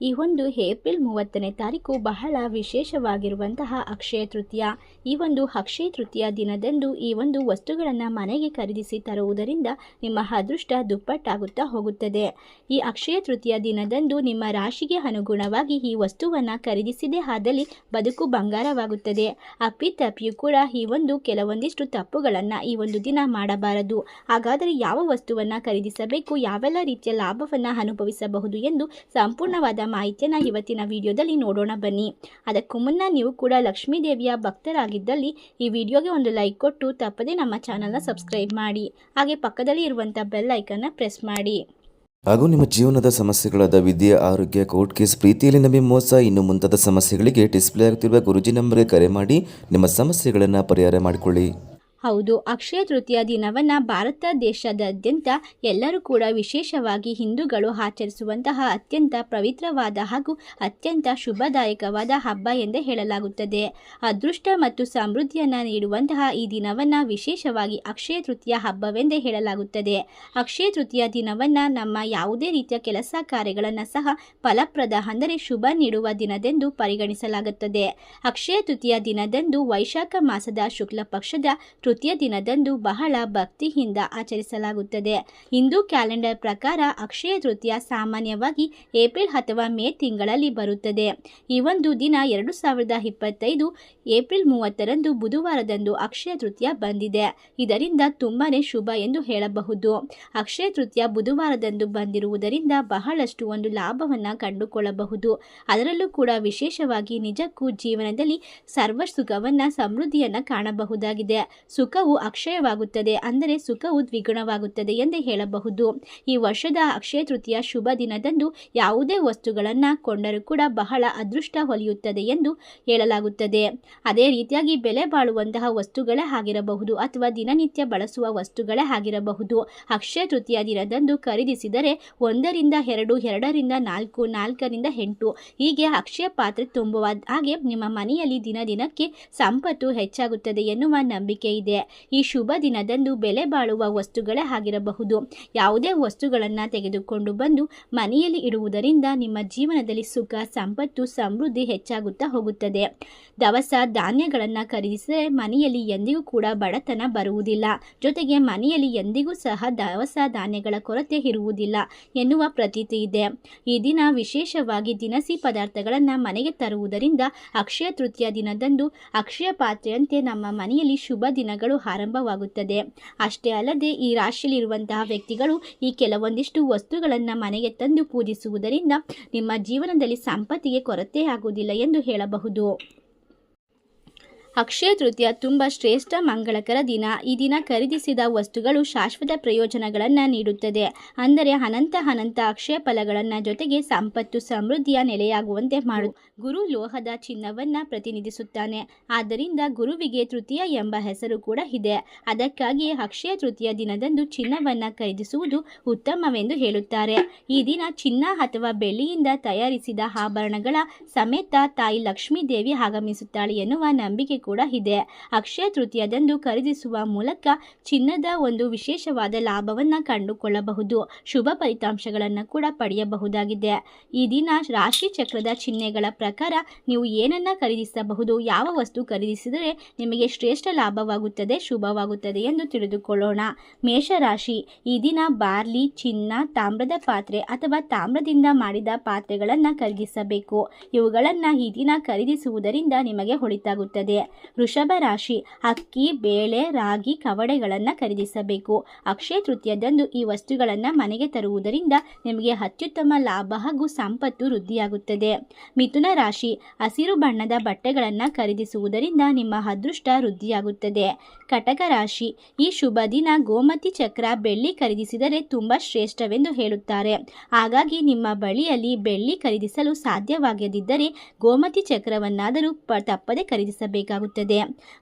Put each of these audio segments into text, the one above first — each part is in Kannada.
ಈ ಒಂದು ಏಪ್ರಿಲ್ ಮೂವತ್ತನೇ ತಾರೀಕು ಬಹಳ ವಿಶೇಷವಾಗಿರುವಂತಹ ಅಕ್ಷಯ ತೃತೀಯ. ಈ ಒಂದು ಅಕ್ಷಯ ತೃತೀಯ ದಿನದಂದು ಈ ಒಂದು ವಸ್ತುಗಳನ್ನು ಮನೆಗೆ ಖರೀದಿಸಿ ತರುವುದರಿಂದ ನಿಮ್ಮ ಅದೃಷ್ಟ ದುಪ್ಪಟ್ಟಾಗುತ್ತಾ ಹೋಗುತ್ತದೆ. ಈ ಅಕ್ಷಯ ತೃತೀಯ ದಿನದಂದು ನಿಮ್ಮ ರಾಶಿಗೆ ಅನುಗುಣವಾಗಿ ಈ ವಸ್ತುವನ್ನು ಖರೀದಿಸಿದೇ ಆದಲ್ಲಿ ಬದುಕು ಬಂಗಾರವಾಗುತ್ತದೆ. ಅಪ್ಪಿತಪ್ಪಿಯೂ ಕೂಡ ಈ ಒಂದು ಕೆಲವೊಂದಿಷ್ಟು ತಪ್ಪುಗಳನ್ನು ಈ ಒಂದು ದಿನ ಮಾಡಬಾರದು. ಹಾಗಾದರೆ ಯಾವ ವಸ್ತುವನ್ನು ಖರೀದಿಸಬೇಕು? ಯಾವೆಲ್ಲ ರೀತಿಯ ಲಾಭವನ್ನು ಅನುಭವಿಸಬಹುದು ಎಂದು ಸಂಪೂರ್ಣವಾದ ಮಾಹಿತಿಯನ್ನು ಇವತ್ತಿನ ವಿಡಿಯೋದಲ್ಲಿ ನೋಡೋಣ ಬನ್ನಿ. ಅದಕ್ಕೂ ಮುನ್ನ ನೀವು ಕೂಡ ಲಕ್ಷ್ಮೀ ದೇವಿಯ ಭಕ್ತರಾಗಿದ್ದಲ್ಲಿ ಈ ವಿಡಿಯೋಗೆ ಒಂದು ಲೈಕ್ ಕೊಟ್ಟು ತಪ್ಪದೆ ನಮ್ಮ ಚಾನಲ್ನ ಸಬ್ಸ್ಕ್ರೈಬ್ ಮಾಡಿ. ಹಾಗೆ ಪಕ್ಕದಲ್ಲಿ ಇರುವಂಥ ಬೆಲ್ ಐಕನ್ನ ಪ್ರೆಸ್ ಮಾಡಿ. ಹಾಗೂ ನಿಮ್ಮ ಜೀವನದ ಸಮಸ್ಯೆಗಳಾದ ವಿದ್ಯೆ, ಆರೋಗ್ಯ, ಕೋರ್ಟ್ ಕೇಸ್, ಪ್ರೀತಿಯಲ್ಲಿ ನಮಗೆ ಮೋಸ, ಇನ್ನು ಮುಂತಾದ ಸಮಸ್ಯೆಗಳಿಗೆ ಡಿಸ್ಪ್ಲೇ ಆಗುತ್ತಿರುವ ಗುರುಜಿ ನಂಬರ್ಗೆ ಕರೆ ಮಾಡಿ ನಿಮ್ಮ ಸಮಸ್ಯೆಗಳನ್ನು ಪರಿಹಾರ ಮಾಡಿಕೊಳ್ಳಿ. ಹೌದು, ಅಕ್ಷಯ ತೃತೀಯ ದಿನವನ್ನ ಭಾರತ ದೇಶದಾದ್ಯಂತ ಎಲ್ಲರೂ ಕೂಡ ವಿಶೇಷವಾಗಿ ಹಿಂದೂಗಳು ಆಚರಿಸುವಂತಹ ಅತ್ಯಂತ ಪವಿತ್ರವಾದ ಹಾಗೂ ಅತ್ಯಂತ ಶುಭದಾಯಕವಾದ ಹಬ್ಬ ಎಂದೇ ಹೇಳಲಾಗುತ್ತದೆ. ಅದೃಷ್ಟ ಮತ್ತು ಸಮೃದ್ಧಿಯನ್ನು ನೀಡುವಂತಹ ಈ ದಿನವನ್ನ ವಿಶೇಷವಾಗಿ ಅಕ್ಷಯ ತೃತೀಯ ಹಬ್ಬವೆಂದೇ ಹೇಳಲಾಗುತ್ತದೆ. ಅಕ್ಷಯ ತೃತೀಯ ದಿನವನ್ನ ನಮ್ಮ ಯಾವುದೇ ರೀತಿಯ ಕೆಲಸ ಕಾರ್ಯಗಳನ್ನು ಸಹ ಫಲಪ್ರದ ಅಂದರೆ ಶುಭ ನೀಡುವ ದಿನದೆಂದು ಪರಿಗಣಿಸಲಾಗುತ್ತದೆ. ಅಕ್ಷಯ ತೃತೀಯ ದಿನದಂದು ವೈಶಾಖ ಮಾಸದ ಶುಕ್ಲ ಪಕ್ಷದ ತೃತೀಯ ದಿನದಂದು ಬಹಳ ಭಕ್ತಿಯಿಂದ ಆಚರಿಸಲಾಗುತ್ತದೆ. ಹಿಂದೂ ಕ್ಯಾಲೆಂಡರ್ ಪ್ರಕಾರ ಅಕ್ಷಯ ತೃತೀಯ ಸಾಮಾನ್ಯವಾಗಿ ಏಪ್ರಿಲ್ ಅಥವಾ ಮೇ ತಿಂಗಳಲ್ಲಿ ಬರುತ್ತದೆ. ಈ ಒಂದು ದಿನ ಎರಡು ಸಾವಿರದ ಇಪ್ಪತ್ತೈದು ಏಪ್ರಿಲ್ ಮೂವತ್ತರಂದು ಬುಧವಾರದಂದು ಅಕ್ಷಯ ತೃತೀಯ ಬಂದಿದೆ. ಇದರಿಂದ ತುಂಬಾನೇ ಶುಭ ಎಂದು ಹೇಳಬಹುದು. ಅಕ್ಷಯ ತೃತೀಯ ಬುಧವಾರದಂದು ಬಂದಿರುವುದರಿಂದ ಬಹಳಷ್ಟು ಒಂದು ಲಾಭವನ್ನು ಕಂಡುಕೊಳ್ಳಬಹುದು. ಅದರಲ್ಲೂ ಕೂಡ ವಿಶೇಷವಾಗಿ ನಿಜಕ್ಕೂ ಜೀವನದಲ್ಲಿ ಸರ್ವ ಸುಖವನ್ನು ಸಮೃದ್ಧಿಯನ್ನು ಕಾಣಬಹುದಾಗಿದೆ. ಸುಖವು ಅಕ್ಷಯವಾಗುತ್ತದೆ ಅಂದರೆ ಸುಖವು ದ್ವಿಗುಣವಾಗುತ್ತದೆ ಎಂದೇ ಹೇಳಬಹುದು. ಈ ವರ್ಷದ ಅಕ್ಷಯ ತೃತೀಯ ಶುಭ ದಿನದಂದು ಯಾವುದೇ ವಸ್ತುಗಳನ್ನು ಕೊಂಡರೂ ಕೂಡ ಬಹಳ ಅದೃಷ್ಟ ಹೊಲಿಯುತ್ತದೆ ಎಂದು ಹೇಳಲಾಗುತ್ತದೆ. ಅದೇ ರೀತಿಯಾಗಿ ಬೆಲೆ ಬಾಳುವಂತಹ ವಸ್ತುಗಳೇ ಆಗಿರಬಹುದು ಅಥವಾ ದಿನನಿತ್ಯ ಬಳಸುವ ವಸ್ತುಗಳೇ ಆಗಿರಬಹುದು. ಅಕ್ಷಯ ತೃತೀಯ ದಿನದಂದು ಖರೀದಿಸಿದರೆ ಒಂದರಿಂದ ಎರಡು, ಎರಡರಿಂದ ನಾಲ್ಕು, ನಾಲ್ಕರಿಂದ ಎಂಟು. ಹೀಗೆ ಅಕ್ಷಯ ಪಾತ್ರೆ ತುಂಬುವ ಹಾಗೆ ನಿಮ್ಮ ಮನೆಯಲ್ಲಿ ದಿನ ದಿನಕ್ಕೆ ಸಂಪತ್ತು ಹೆಚ್ಚಾಗುತ್ತದೆ ಎನ್ನುವ ನಂಬಿಕೆ ಇದೆ. ಈ ಶುಭ ದಿನದಂದು ಬೆಲೆ ಬಾಳುವ ವಸ್ತುಗಳೇ ಆಗಿರಬಹುದು ಯಾವುದೇ ವಸ್ತುಗಳನ್ನು ತೆಗೆದುಕೊಂಡು ಬಂದು ಮನೆಯಲ್ಲಿ ಇಡುವುದರಿಂದ ನಿಮ್ಮ ಜೀವನದಲ್ಲಿ ಸುಖ, ಸಂಪತ್ತು, ಸಮೃದ್ಧಿ ಹೆಚ್ಚಾಗುತ್ತಾ ಹೋಗುತ್ತದೆ. ದವಸ, ಧಾನ್ಯಗಳನ್ನು ಖರೀದಿಸಿದರೆ ಮನೆಯಲ್ಲಿ ಎಂದಿಗೂ ಕೂಡ ಬಡತನ ಬರುವುದಿಲ್ಲ. ಜೊತೆಗೆ ಮನೆಯಲ್ಲಿ ಎಂದಿಗೂ ಸಹ ದವಸ, ಧಾನ್ಯಗಳ ಕೊರತೆ ಇರುವುದಿಲ್ಲ ಎನ್ನುವ ಪ್ರತೀತಿ ಇದೆ. ಈ ದಿನ ವಿಶೇಷವಾಗಿ ದಿನಸಿ ಪದಾರ್ಥಗಳನ್ನು ಮನೆಗೆ ತರುವುದರಿಂದ ಅಕ್ಷಯ ತೃತೀಯ ದಿನದಂದು ಅಕ್ಷಯ ಪಾತ್ರೆಯಂತೆ ನಮ್ಮ ಮನೆಯಲ್ಲಿ ಶುಭ ದಿನಗಳು ಆರಂಭವಾಗುತ್ತದೆ. ಅಷ್ಟೇ ಅಲ್ಲದೆ ಈ ರಾಶಿಯಲ್ಲಿರುವಂತಹ ವ್ಯಕ್ತಿಗಳು ಈ ಕೆಲವೊಂದಿಷ್ಟು ವಸ್ತುಗಳನ್ನು ಮನೆಗೆ ತಂದು ಪೂಜಿಸುವುದರಿಂದ ನಿಮ್ಮ ಜೀವನದಲ್ಲಿ ಸಂಪತ್ತಿಗೆ ಕೊರತೆ ಆಗುವುದಿಲ್ಲ ಎಂದು ಹೇಳಬಹುದು. ಅಕ್ಷಯ ತೃತೀಯ ತುಂಬ ಶ್ರೇಷ್ಠ ಮಂಗಳಕರ ದಿನ. ಈ ದಿನ ಖರೀದಿಸಿದ ವಸ್ತುಗಳು ಶಾಶ್ವತ ಪ್ರಯೋಜನಗಳನ್ನು ನೀಡುತ್ತದೆ. ಅಂದರೆ ಅನಂತ ಅನಂತ ಅಕ್ಷಯ ಫಲಗಳನ್ನು ಜೊತೆಗೆ ಸಂಪತ್ತು ಸಮೃದ್ಧಿಯ ನೆಲೆಯಾಗುವಂತೆ ಮಾಡು. ಗುರು ಲೋಹದ ಚಿನ್ನವನ್ನು ಪ್ರತಿನಿಧಿಸುತ್ತಾನೆ. ಆದ್ದರಿಂದ ಗುರುವಿಗೆ ತೃತೀಯ ಎಂಬ ಹೆಸರು ಕೂಡ ಇದೆ. ಅದಕ್ಕಾಗಿ ಅಕ್ಷಯ ತೃತೀಯ ದಿನದಂದು ಚಿನ್ನವನ್ನು ಖರೀದಿಸುವುದು ಉತ್ತಮವೆಂದು ಹೇಳುತ್ತಾರೆ. ಈ ದಿನ ಚಿನ್ನ ಅಥವಾ ಬೆಳ್ಳಿಯಿಂದ ತಯಾರಿಸಿದ ಆಭರಣಗಳ ಸಮೇತ ತಾಯಿ ಲಕ್ಷ್ಮೀ ದೇವಿ ಆಗಮಿಸುತ್ತಾಳೆ ಎನ್ನುವ ನಂಬಿಕೆ ಕೂಡ ಇದೆ. ಅಕ್ಷಯ ತೃತೀಯದಂದು ಖರೀದಿಸುವ ಮೂಲಕ ಚಿನ್ನದ ಒಂದು ವಿಶೇಷವಾದ ಲಾಭವನ್ನು ಕಂಡುಕೊಳ್ಳಬಹುದು. ಶುಭ ಫಲಿತಾಂಶಗಳನ್ನು ಕೂಡ ಪಡೆಯಬಹುದಾಗಿದೆ. ಈ ದಿನ ರಾಶಿ ಚಕ್ರದ ಚಿಹ್ನೆಗಳ ಪ್ರಕಾರ ನೀವು ಏನನ್ನ ಖರೀದಿಸಬಹುದು, ಯಾವ ವಸ್ತು ಖರೀದಿಸಿದರೆ ನಿಮಗೆ ಶ್ರೇಷ್ಠ ಲಾಭವಾಗುತ್ತದೆ, ಶುಭವಾಗುತ್ತದೆ ಎಂದು ತಿಳಿದುಕೊಳ್ಳೋಣ. ಮೇಷರಾಶಿ, ಈ ದಿನ ಬಾರ್ಲಿ, ಚಿನ್ನ, ತಾಮ್ರದ ಪಾತ್ರೆ ಅಥವಾ ತಾಮ್ರದಿಂದ ಮಾಡಿದ ಪಾತ್ರೆಗಳನ್ನು ಖರೀದಿಸಬೇಕು. ಇವುಗಳನ್ನು ಈ ದಿನ ಖರೀದಿಸುವುದರಿಂದ ನಿಮಗೆ ಹೊಳಿತಾಗುತ್ತದೆ. ವೃಷಭ ರಾಶಿ, ಅಕ್ಕಿ, ಬೇಳೆ, ರಾಗಿ, ಕವಡೆಗಳನ್ನು ಖರೀದಿಸಬೇಕು. ಅಕ್ಷಯ ತೃತೀಯದಂದು ಈ ವಸ್ತುಗಳನ್ನು ಮನೆಗೆ ತರುವುದರಿಂದ ನಿಮಗೆ ಅತ್ಯುತ್ತಮ ಲಾಭ ಹಾಗೂ ಸಂಪತ್ತು ವೃದ್ಧಿಯಾಗುತ್ತದೆ. ಮಿಥುನ ರಾಶಿ, ಹಸಿರು ಬಣ್ಣದ ಬಟ್ಟೆಗಳನ್ನು ಖರೀದಿಸುವುದರಿಂದ ನಿಮ್ಮ ಅದೃಷ್ಟ ವೃದ್ಧಿಯಾಗುತ್ತದೆ. ಕಟಕ ರಾಶಿ, ಈ ಶುಭ ದಿನ ಗೋಮತಿ ಚಕ್ರ ಬೆಳ್ಳಿ ಖರೀದಿಸಿದರೆ ತುಂಬ ಶ್ರೇಷ್ಠವೆಂದು ಹೇಳುತ್ತಾರೆ. ಹಾಗಾಗಿ ನಿಮ್ಮ ಬಳಿಯಲ್ಲಿ ಬೆಳ್ಳಿ ಖರೀದಿಸಲು ಸಾಧ್ಯವಾಗದಿದ್ದರೆ ಗೋಮತಿ ಚಕ್ರವನ್ನಾದರೂ ತಪ್ಪದೆ ಖರೀದಿಸಬೇಕಾಗುತ್ತದೆ. ಹೇಳಲಾಗುತ್ತದೆ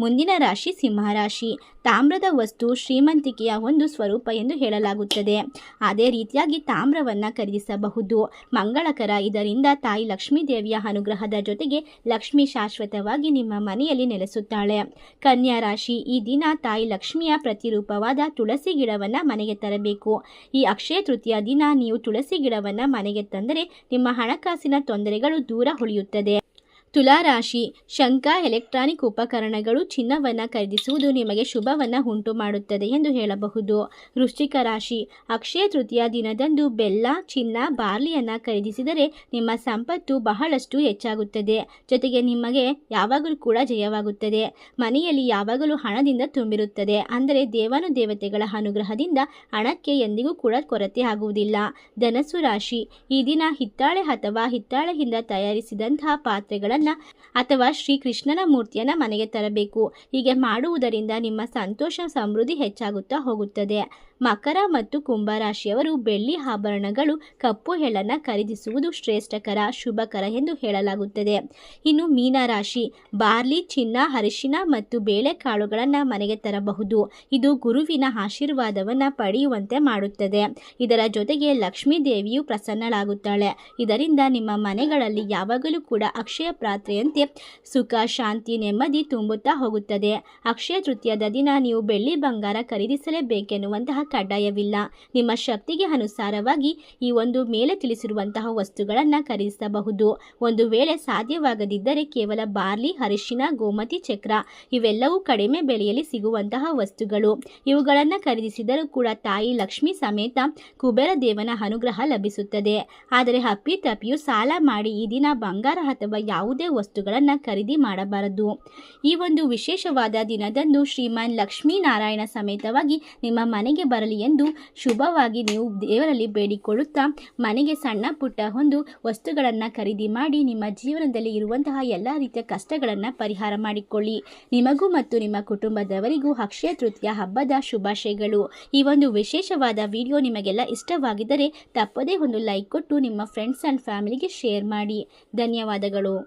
ಮುಂದಿನ ರಾಶಿ ಸಿಂಹರಾಶಿ ತಾಮ್ರದ ವಸ್ತು ಶ್ರೀಮಂತಿಕೆಯ ಒಂದು ಸ್ವರೂಪ ಎಂದು ಹೇಳಲಾಗುತ್ತದೆ. ಅದೇ ರೀತಿಯಾಗಿ ತಾಮ್ರವನ್ನು ಖರೀದಿಸಬಹುದು. ಮಂಗಳಕರ ಇದರಿಂದ ತಾಯಿ ಲಕ್ಷ್ಮೀ ದೇವಿಯ ಅನುಗ್ರಹದ ಜೊತೆಗೆ ಲಕ್ಷ್ಮಿ ಶಾಶ್ವತವಾಗಿ ನಿಮ್ಮ ಮನೆಯಲ್ಲಿ ನೆಲೆಸುತ್ತಾಳೆ. ಕನ್ಯಾ ರಾಶಿ. ಈ ದಿನ ತಾಯಿ ಲಕ್ಷ್ಮಿಯ ಪ್ರತಿರೂಪವಾದ ತುಳಸಿ ಗಿಡವನ್ನು ಮನೆಗೆ ತರಬೇಕು. ಈ ಅಕ್ಷಯ ತೃತೀಯ ದಿನ ನೀವು ತುಳಸಿ ಗಿಡವನ್ನು ಮನೆಗೆ ತಂದರೆ ನಿಮ್ಮ ಹಣಕಾಸಿನ ತೊಂದರೆಗಳು ದೂರ ಉಳಿಯುತ್ತದೆ. ತುಲಾರಾಶಿ, ಶಂಕ, ಎಲೆಕ್ಟ್ರಾನಿಕ್ ಉಪಕರಣಗಳು ಚಿನ್ನವನ್ನು ಖರೀದಿಸುವುದು ನಿಮಗೆ ಶುಭವನ್ನು ಉಂಟು ಮಾಡುತ್ತದೆ ಎಂದು ಹೇಳಬಹುದು. ವೃಶ್ಚಿಕ ರಾಶಿ, ಅಕ್ಷಯ ತೃತೀಯ ದಿನದಂದು ಬೆಲ್ಲ, ಚಿನ್ನ, ಬಾರ್ಲಿಯನ್ನು ಖರೀದಿಸಿದರೆ ನಿಮ್ಮ ಸಂಪತ್ತು ಬಹಳಷ್ಟು ಹೆಚ್ಚಾಗುತ್ತದೆ. ಜೊತೆಗೆ ನಿಮಗೆ ಯಾವಾಗಲೂ ಕೂಡ ಜಯವಾಗುತ್ತದೆ. ಮನೆಯಲ್ಲಿ ಯಾವಾಗಲೂ ಹಣದಿಂದ ತುಂಬಿರುತ್ತದೆ. ಅಂದರೆ ದೇವಾನು ದೇವತೆಗಳ ಅನುಗ್ರಹದಿಂದ ಹಣಕ್ಕೆ ಎಂದಿಗೂ ಕೂಡ ಕೊರತೆ ಆಗುವುದಿಲ್ಲ. ಧನಸ್ಸು ರಾಶಿ, ಈ ದಿನ ಹಿತ್ತಾಳೆ ಅಥವಾ ಹಿತ್ತಾಳೆಯಿಂದ ತಯಾರಿಸಿದಂತಹ ಪಾತ್ರೆಗಳನ್ನು ಅಥವಾ ಶ್ರೀಕೃಷ್ಣನ ಮೂರ್ತಿಯನ್ನು ಮನೆಗೆ ತರಬೇಕು. ಹೀಗೆ ಮಾಡುವುದರಿಂದ ನಿಮ್ಮ ಸಂತೋಷ ಸಮೃದ್ಧಿ ಹೆಚ್ಚಾಗುತ್ತಾ ಹೋಗುತ್ತದೆ. ಮಕರ ಮತ್ತು ಕುಂಭರಾಶಿಯವರು ಬೆಳ್ಳಿ ಆಭರಣಗಳು, ಕಪ್ಪು ಹೆಳನ್ನು ಖರೀದಿಸುವುದು ಶ್ರೇಷ್ಠಕರ, ಶುಭಕರ ಎಂದು ಹೇಳಲಾಗುತ್ತದೆ. ಇನ್ನು ಮೀನರಾಶಿ ಬಾರ್ಲಿ, ಚಿನ್ನ, ಅರಿಶಿನ ಮತ್ತು ಬೇಳೆಕಾಳುಗಳನ್ನು ಮನೆಗೆ ತರಬಹುದು. ಇದು ಗುರುವಿನ ಆಶೀರ್ವಾದವನ್ನು ಪಡೆಯುವಂತೆ ಮಾಡುತ್ತದೆ. ಇದರ ಜೊತೆಗೆ ಲಕ್ಷ್ಮೀ ದೇವಿಯು ಪ್ರಸನ್ನಳಾಗುತ್ತಾಳೆ. ಇದರಿಂದ ನಿಮ್ಮ ಮನೆಗಳಲ್ಲಿ ಯಾವಾಗಲೂ ಕೂಡ ಅಕ್ಷಯ ಪ್ರಾತ್ರೆಯಂತೆ ಸುಖ, ಶಾಂತಿ, ನೆಮ್ಮದಿ ತುಂಬುತ್ತಾ ಹೋಗುತ್ತದೆ. ಅಕ್ಷಯ ತೃತೀಯದ ದಿನ ನೀವು ಬೆಳ್ಳಿ ಬಂಗಾರ ಖರೀದಿಸಲೇಬೇಕೆನ್ನುವಂತಹ ಕಡ್ಡಾಯವಿಲ್ಲ. ನಿಮ್ಮ ಶಕ್ತಿಗೆ ಅನುಸಾರವಾಗಿ ಈ ಒಂದು ಮೇಲೆ ತಿಳಿಸಿರುವಂತಹ ವಸ್ತುಗಳನ್ನು ಖರೀದಿಸಬಹುದು. ಒಂದು ವೇಳೆ ಸಾಧ್ಯವಾಗದಿದ್ದರೆ ಕೇವಲ ಬಾರ್ಲಿ, ಅರಿಶಿನ, ಗೋಮತಿ, ಚಕ್ರ ಇವೆಲ್ಲವೂ ಕಡಿಮೆ ಬೆಲೆಯಲ್ಲಿ ಸಿಗುವಂತಹ ವಸ್ತುಗಳು. ಇವುಗಳನ್ನು ಖರೀದಿಸಿದರೂ ಕೂಡ ತಾಯಿ ಲಕ್ಷ್ಮಿ ಸಮೇತ ಕುಬೇರ ದೇವನ ಅನುಗ್ರಹ ಲಭಿಸುತ್ತದೆ. ಆದರೆ ಅಪ್ಪಿತಪ್ಪಿಯು ಸಾಲ ಮಾಡಿ ಈ ದಿನ ಬಂಗಾರ ಅಥವಾ ಯಾವುದೇ ವಸ್ತುಗಳನ್ನು ಖರೀದಿ ಮಾಡಬಾರದು. ಈ ಒಂದು ವಿಶೇಷವಾದ ದಿನದಂದು ಶ್ರೀಮಾನ್ ಲಕ್ಷ್ಮೀನಾರಾಯಣ ಸಮೇತವಾಗಿ ನಿಮ್ಮ ಮನೆಗೆ ಬರಲಿ ಎಂದು ಶುಭವಾಗಿ ನೀವು ದೇವರಲ್ಲಿ ಬೇಡಿಕೊಳ್ಳುತ್ತಾ ಮನೆಗೆ ಸಣ್ಣ ಪುಟ್ಟ ಒಂದು ವಸ್ತುಗಳನ್ನು ಖರೀದಿ ಮಾಡಿ ನಿಮ್ಮ ಜೀವನದಲ್ಲಿ ಇರುವಂತಹ ಎಲ್ಲ ರೀತಿಯ ಕಷ್ಟಗಳನ್ನು ಪರಿಹಾರ ಮಾಡಿಕೊಳ್ಳಿ. ನಿಮಗೂ ಮತ್ತು ನಿಮ್ಮ ಕುಟುಂಬದವರಿಗೂ ಅಕ್ಷಯ ತೃತೀಯ ಹಬ್ಬದ ಶುಭಾಶಯಗಳು. ಈ ಒಂದು ವಿಶೇಷವಾದ ವಿಡಿಯೋ ನಿಮಗೆಲ್ಲ ಇಷ್ಟವಾಗಿದ್ದರೆ ತಪ್ಪದೇ ಒಂದು ಲೈಕ್ ಕೊಟ್ಟು ನಿಮ್ಮ ಫ್ರೆಂಡ್ಸ್ ಆ್ಯಂಡ್ ಫ್ಯಾಮಿಲಿಗೆ ಶೇರ್ ಮಾಡಿ. ಧನ್ಯವಾದಗಳು.